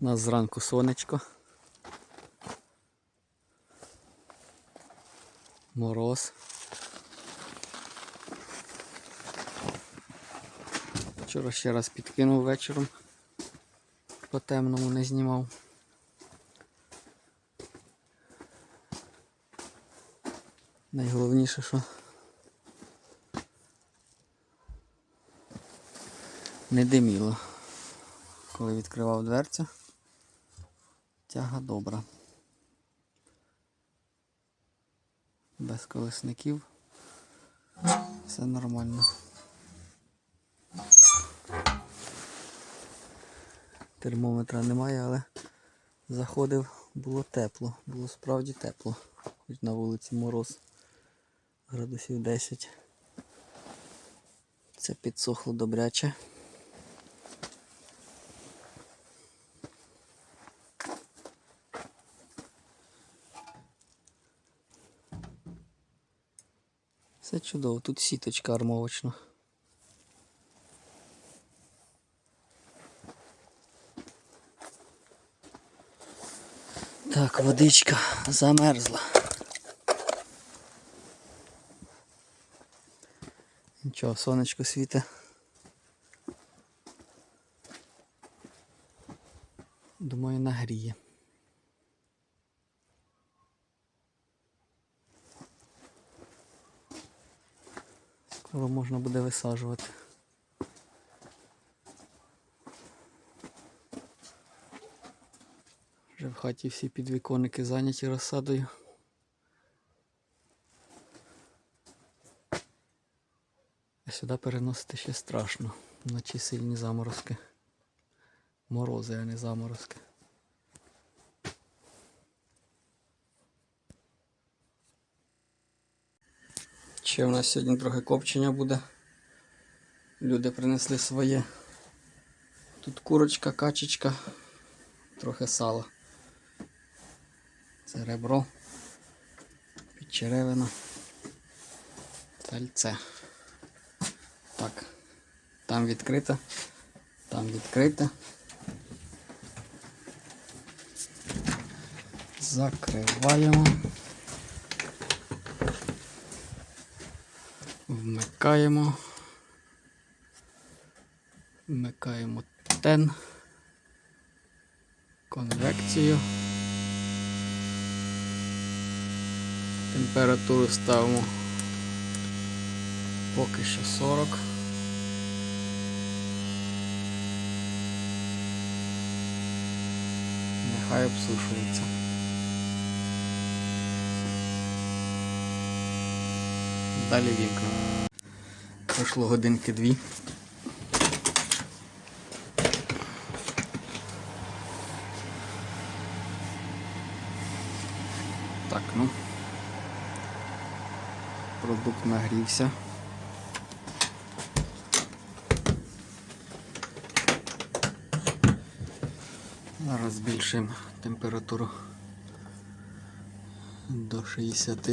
У нас зранку сонечко. Мороз. Вчора ще раз підкинув вечором. По темному не знімав. Найголовніше, що не диміло. Коли відкривав дверцю, тяга добра. Без колесників. Все нормально. Термометра немає, але заходив, було тепло, було справді тепло. Хоч на вулиці мороз градусів 10. Це підсохло добряче. Все чудово, тут сіточка армовочна. Так, водичка замерзла. Нічого, сонечко світе. Думаю, нагріє. Скоро можна буде висаджувати. Вже в хаті всі підвіконники зайняті розсадою. А сюди переносити ще страшно. Вночі сильні заморозки. Морози, а не заморозки. Ще в нас сьогодні трохи копчення буде. Люди принесли своє. Тут курочка, качечка, трохи сала. Це ребро, підчеревина, тальце. Так, там відкрите, там відкрите. Закриваємо. Вмикаємо. Вмикаємо тен. Конвекцію. Температуру ставимо поки що 40. Нехай обсушується. Далі вімкнемо. Пройшло годинки дві. Так, ну. Продукт нагрівся. Зараз збільшуємо температуру до 60.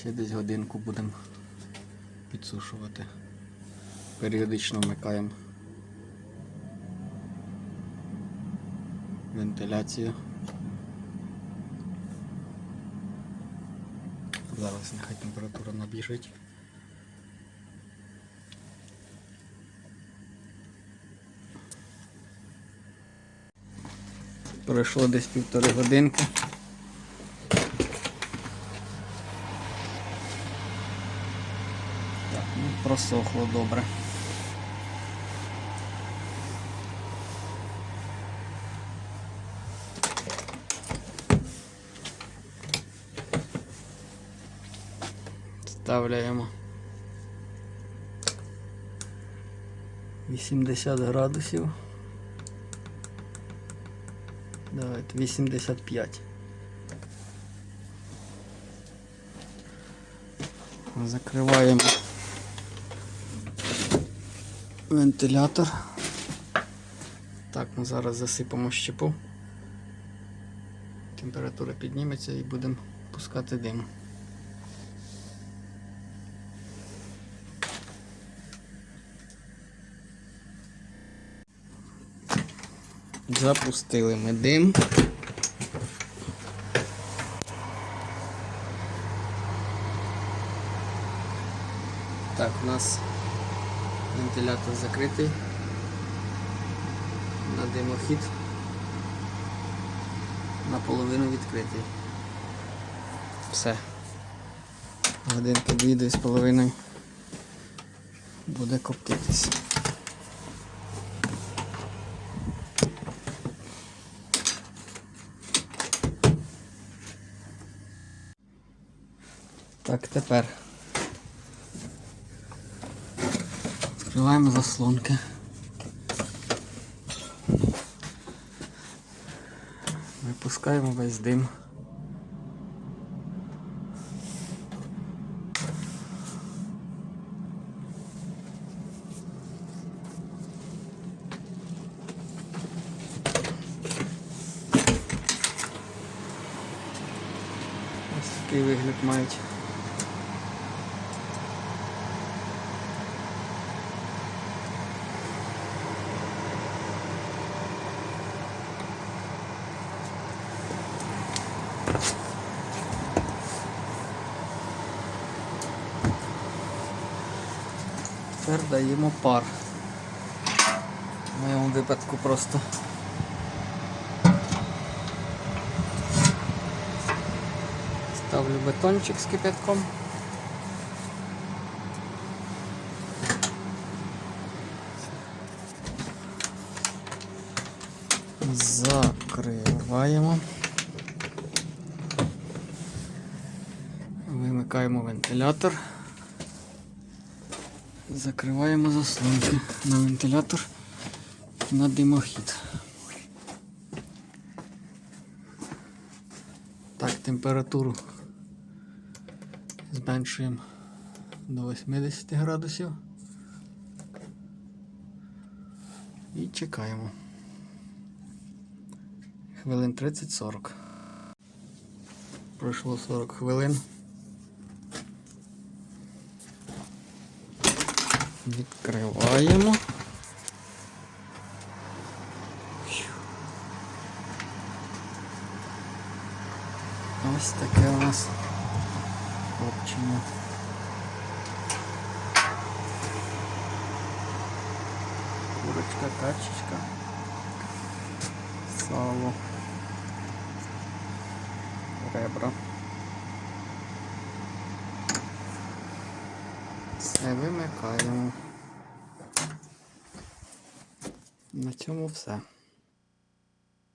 Ще десь годинку будемо підсушувати. Періодично вмикаємо вентиляцію. Зараз нехай температура набіжить. Пройшло десь півтори годинки. Так, ну просохло добре. Ставляємо 80 градусів. Давайте 85. Закриваємо вентилятор. Так, ми зараз засипемо щепу. Температура підніметься і будемо пускати дим. Запустили ми дим. Так, у нас вентилятор закритий. На димохід. Наполовину відкритий. Все. Годинки дві дві з половиною буде коптитись. Так, тепер відкриваємо заслонки. Випускаємо весь дим. Ось такий вигляд мають. Тепер даємо пар. В моєму випадку просто ставлю бетончик з кипятком. Закриваємо. Вимикаємо вентилятор. Закриваємо заслонки на вентилятор на димохід. Так, температуру зменшуємо до 80 градусів і чекаємо. Хвилин 30-40. Пройшло 40 хвилин. Відкриваємо. Ось таке у нас копчення. Курочка, качечка, сало, ребра. Все вимикаємо. На цьому все.